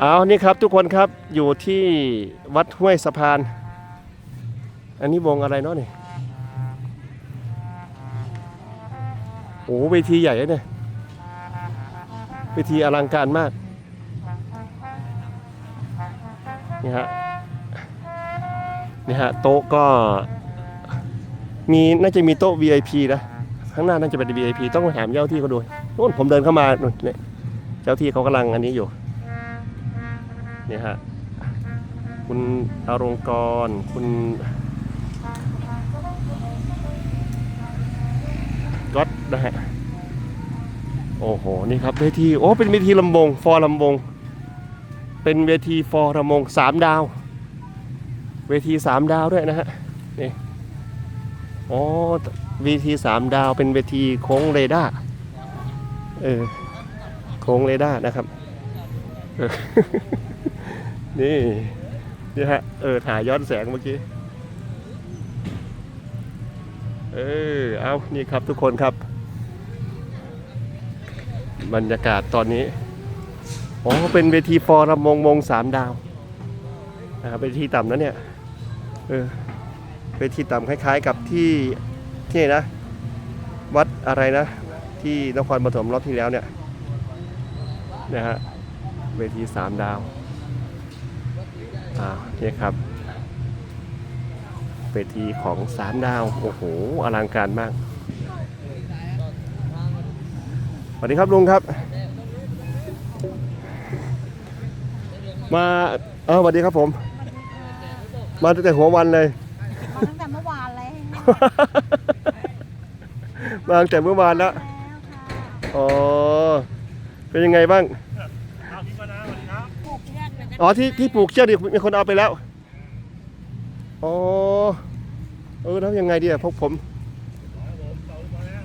เอานี่ครับทุกคนครับอยู่ที่วัดห้วยสะพาน อันนี้วงอะไรเนาะนี่โอ้เวทีใหญ่เลยเนี่ยเวทีอลังการมากนี่ฮะนี่ฮะโต๊ะก็มีน่าจะมีโต๊ะ VIP นะข้างหน้าน่าจะเป็น VIP ต้องไปถามเจ้าที่เขาดูนู่นผมเดินเข้ามานู่นเนี่ยเจ้าที่เขากำลังอันนี้อยู่ เนี่ยฮะคุณอรงกร คุณก๊อตนะฮะโอ้โห นี่ครับเวทีโอ้เป็นเวทีลำวงฟอร์ลำวง เป็นเวทีฟอร์ลำวงสามดาว เวทีสามดาวด้วยนะฮะนี่โอเวทีสามดาวเป็นเวทีโค้งเรดาร์เออโค้งเรดาร์นะครับเออ นี่นี่ฮะ เออถ่ายย้อนแสงเมื่อกี้ เออ เอานี่ครับทุกคนครับ บรรยากาศตอนนี้ อ๋อ เป็นเวทีฟอร์มงวงสามดาวนะครับเวทีต่ำนะเนี่ย เออ เวทีต่ำคล้ายๆกับที่ที่ไหนนะ วัดอะไรนะ ที่นครปฐมรอบที่แล้วเนี่ย นะฮะ เวทีสามดาว อ่าเนี่ยครับเวทีของสามดาว โอ้โห อลังการมากสวัสดีครับลุงครับ มาเออสวัสดีครับผม มาตั้งแต่หัววันเลย มาตั้งแต่เมื่อวานเลยมาตั้งแต่เมื่อวานแล้วแล้วค่ะอ๋อ เป็นยังไงบ้างปลูกเชื อกแล้วก็อ๋อที่ที่ปลูกเชือกดิมีคนเอาไปแล้วอ๋อเออแล้วยังไงดีอะพวกผม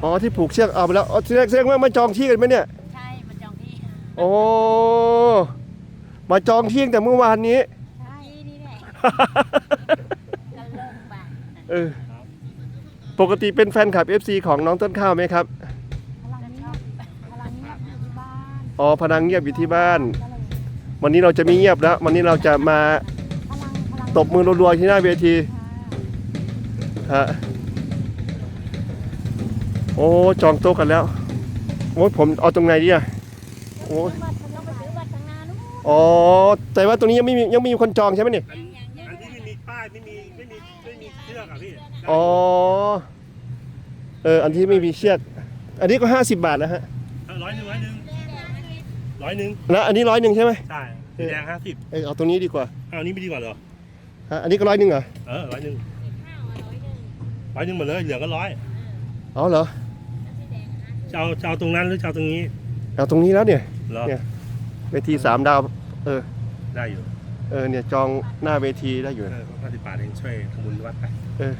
อ๋อที่ปลูกเชือกเอาไปแล้วอ๋อแสดงแสดงว่ามาจองที่กันไหมเนี่ยใช่มันจองที่โอ้มาจองที่ตั้งแต่เมื่อวานนี้ใช่นี่แหละก็เริ่มบ้างเออปกติเป็นแฟนคลับ FC ของน้องต้นข้าวไหมครับพลังเงียบพลังเงียบอยู่ที่บ้านอ๋อพนังเงียบอยู่ที่บ้านก็เลย วันนี้เราจะไม่เงียบแล้ว วันนี้เราจะมาพลังพลังตบมือรัวๆที่หน้าเวทีฮะโอ้จองโต๊ะกันแล้วโอ้ยผมเอาตรงไหนดีอะโอ้ยบัตรต้องไปซื้อบัตรข้างหน้านู้นอ๋อแต่ว่าตรงนี้ยังไม่มียังไม่มีคนจองใช่ไหมเนี่ยอันอันที่ไม่มีป้ายไม่มีไม่มีไม่มีเชือกอะพี่อ๋อเอออันที่ไม่มีเชือก อันนี้ก็50บาทแล้วฮะร้อยหนึ่งร้อยหนึ่ง ร้อยหนึ่งแล้วอันนี้ร้อยหนึ่งใช่ไหมใช่สีแดงห้าสิบเออเอาตรงนี้ดีกว่าอ้าวนี่ไม่ดีกว่าเหรอฮะอันนี้ก็ร้อยหนึ่งเหรอเออร้อยหนึ่งร้อยหนึ่งหมดเลยเหลือก็ร้อยอ๋อเหรอจะเอาจะเอาตรงนั้นหรือจะเอาตรงนี้เอาตรงนี้แล้วเนี่ยเหรอเนี่ยเวทีสามดาวเออได้อยู่เออเนี่ยจองหน้าเวทีได้อยู่เอนะอห้าสิบบาทเองช่วยทำบุญวัดไปเออ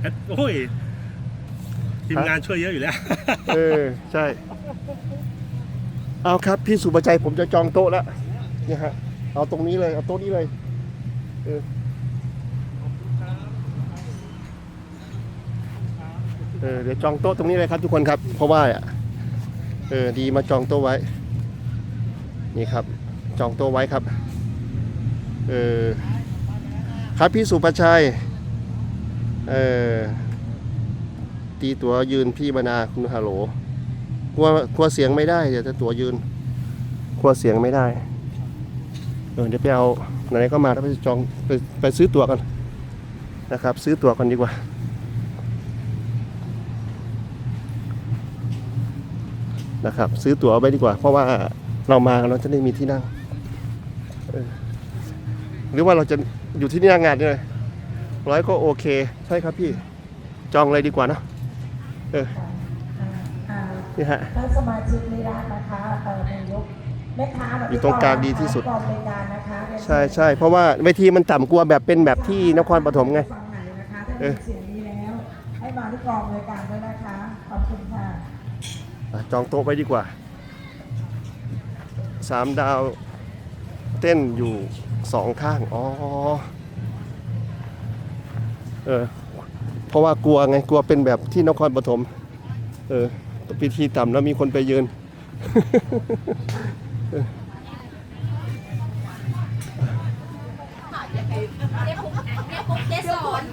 เอ๊ะโอ้ยทีมงานช่วยเยอะอยู่แล้ว เออใช่ เอาครับพี่สุประชัยผมจะจองโต๊ะแล้วเนี่ยฮะเอาตรงนี้เลยเอาโต๊ะนี้เลยเออเออเดี๋ยวจองโต๊ะตรงนี้เลยครับทุกคนครับ เพราะว่าเออดีมาจองโต๊ะไว้ นี่ครับ จองโต๊ะไว้ครับ เออครับพี่สุประชัยเออตีตัวยืนพี่บรรณาคุณฮัลโหล กลัวกลัวเสียงไม่ได้เดี๋ยวจะตัวยืนกลัวเสียงไม่ได้เออเดี๋ยวไปเอาไหนก็มาแล้วไปจองไปไปซื้อตั๋วกันนะครับ ซื้อตั๋วกันดีกว่า นะครับ ซื้อตั๋วไปดีกว่า เพราะว่าเรามาเราจะได้มีที่นั่งหรือว่าเราจะอยู่ที่นี่งานด้วยร้อยก็โอเค ใช่ครับพี่จองเลยดีกว่านะเออ นี่ฮะ ท่านสมาชิกนิรัตน์นะคะเอ่อนายกแม่ค้าแบบอยู่ตรงกลางดีที่สุดกองบริการนะคะเรียนใช่ใช่เพราะว่าเวทีมันต่ำกลัวแบบเป็นแบบที่นครปฐมไง ฟังไหนนะคะถ้าเออมีเสียงดีแล้ว ให้มาที่กองบริการด้วยนะคะ ขอบคุณค่ะ อะจองโต๊ะไว้ดีกว่าสามดาวเต้นอยู่สองข้าง อ๋อ เออ เพราะว่ากลัวไง กลัวเป็นแบบที่นครปฐมเออ พิธีต่ำแล้วมีคนไปยืน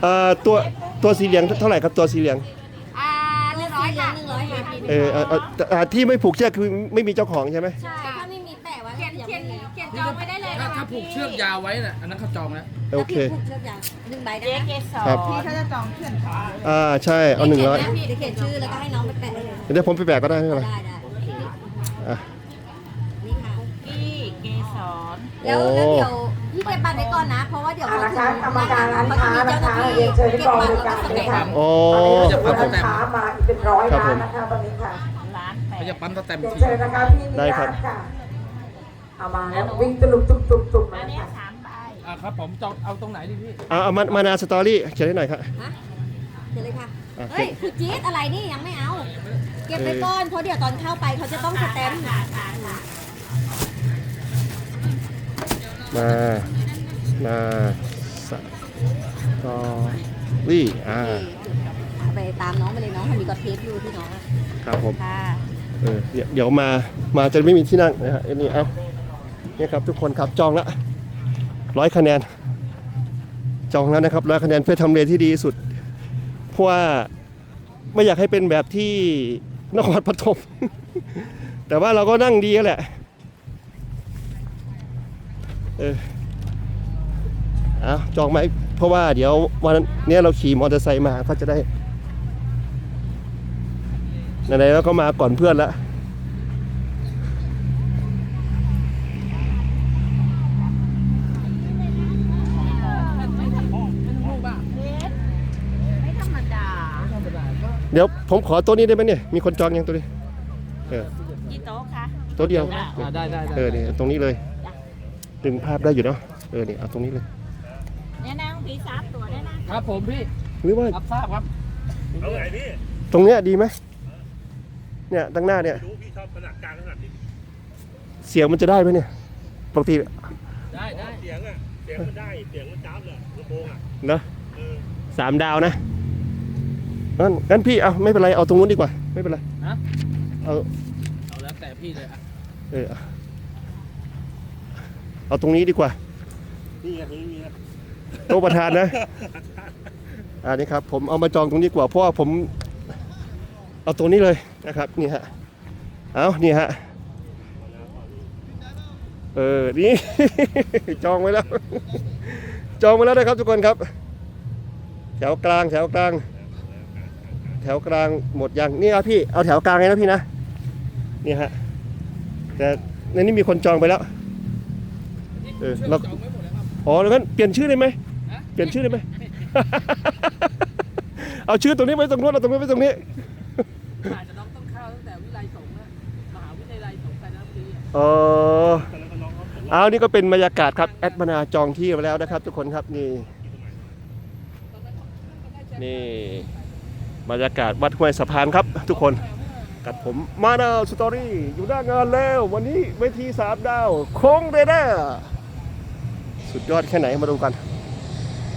เอ่อตัวตัวสีเหลืองเท่าไหร่ครับตัวสีเหลืองอ่าหนึ่งร้อยหนึ่งร้อยค่ะเออเออที่ไม่ผูกเชือกคือไม่มีเจ้าของใช่ไหมใช่ถ้าไม่มีแต่ว่าเขียนเขียนเขียนจองไม่ได้เลยนะถ้าผูกเชือกยาวไว้น่ะอันนั้นเขาจองแล้วโอเค ผูกเชือกยาวหนึ่งใบได้ไหมครับ ที่เขาจะจองเพื่อนเขาอ่าใช่เอาหนึ่งร้อย เดี๋ยวเขียนชื่อแล้วก็ให้น้องไปแปะเลย เดี๋ยวผมไปแบกก็ได้ไม่เป็นไรได้ได้อะ นี่ค่ะกี้เกสรแล้วแล้วเดี๋ยวพี่เก็บบัตรไว้ก่อนนะ เพราะว่าเดี๋ยวเอาเขาละถึคะงกรรมการร้านค้านะคะเรียนเชิญที่เก็บกองบัตบรริแล้วการก็สเลแกยนค่ะโอ้วันนี้ลูกค้ามาอีกเป็นร้อยครับร้าผนมนะคะวันนี้ค่ะร้านแปเขาดจะปั๊มสแตมป์เรียนทีเชิญนะคะพี่นิได้ยาครับค่ะเอามาแล้ววิ่งตุลุกตุบตุบตุบมาอันเลยเนี้ยค่ะ สามใบอ่าครับผมจองเอาตรงไหนดีพี่เอาเอามามานาสตอรี่เขียนให้หน่อยครับ ฮะเดี๋ยวเลยค่ะอะ เฮ้ยคือจี๊ดอะไรนี่ยังไม่เอา เก็บไปก่อนเพราะเดี๋ยวตอนเข้าไปเขาจะต้องสแตมป์มานาสตอรี่อ่าเอาไปตามน้องไปเลยน้องมันมีกอเทปอยู่ที่น้องอะครับผมค่ะเออเดี๋ยวเดี๋ยวมามาจะไม่มีที่นั่งนะฮะไอ้นี่เอาเนี่ยครับทุกคนครับจองละร้อยคะแนน จองแล้วนะครับร้อยคะแนนเพื่อทำเลที่ดีที่สุด เพราะว่าไม่อยากให้เป็นแบบที่นครปฐม แต่ว่าเราก็นั่งดีแล้วแหละเออเอาจองไหมเพราะว่าเดี๋ยววันนี้เราขี่มอเตอร์ไซค์มาก็จะได้ไหนๆแล้วก็มาก่อนเพื่อนละ ไม่ธรรมดา เดี๋ยวผมขอตัวนี้ได้ไหมเนี่ย มีคนจองยังตัวนี้ เออกี่โต๊ะคะตัวเดียว อ่าได้ได้ได้เออเนี่ยตรงนี้เลย ดึงภาพได้อยู่เนาะ เออเนี่ยเอาตรงนี้เลยเนี่ยนะผีซับตัวได้นะครับผมพี่หรือว่ารับทราบครับเอาไงพี่ตรงเนี้ยดีไหมเนี่ยตั้งหน้าเนี่ย รู้พี่ชอบขนาดกลางขนาดนี้เสียงมันจะได้ไหมเนี่ย ปกติได้ได้เสียงอะ เสียงมันได้ เสียงมันจ้าบเลยลำโพงอะ เนอะเออสามดาวนะ งั้นงั้นพี่เอาไม่เป็นไรเอาตรงนู้นดีกว่า ไม่เป็นไรฮะ เอาเอาแล้วแต่พี่เลยอะเออเอาตรงนี้ดีกว่า นี่ไงนี่มีนะโต๊ะประธานนะ อันนี้ครับ ผมเอามาจองตรงนี้ดีกว่าเพราะว่าผม เอาตรงนี้เลยนะครับนี่ฮะเอานี่ฮะเออนี่ จองไว้แล้ว จองไว้แล้วนะครับทุกคนครับ แถวกลางแถวกลาง แถวกลางหมดยังนี่เอาพี่เอาแถวกลางเลยนะพี่นะนี่ฮะแต่ในนี้มีคนจองไปแล้วเออเราจองไว้หมดแล้วครับอ๋อแล้วงั้นเปลี่ยนชื่อได้ไหมฮะเปลี่ยนชื่อได้ไหมเอาชื่อตรงนี้ไว้ตรงนู้นเอาตรงนี้ไว้ตรงนี้อาจจะน้องต้องเข้าตั้งแต่วิไลสงฆ์นะมหาวิทยาลัยสงฆ์กาญจนบุรีอะเออเอานี่ก็เป็นบรรยากาศครับแอดมานาจองที่ไว้แล้วนะครับ ทุกคนครับนี่นี่ บรรยากาศวัดห้วยสะพานครับ ทุกคนกับผมมาดาวสตอรี่อยู่หน้างานแล้ว วันนี้เวทีสามดาวโค้งเรเดอร์สุดยอดแค่ไหนมาดูกัน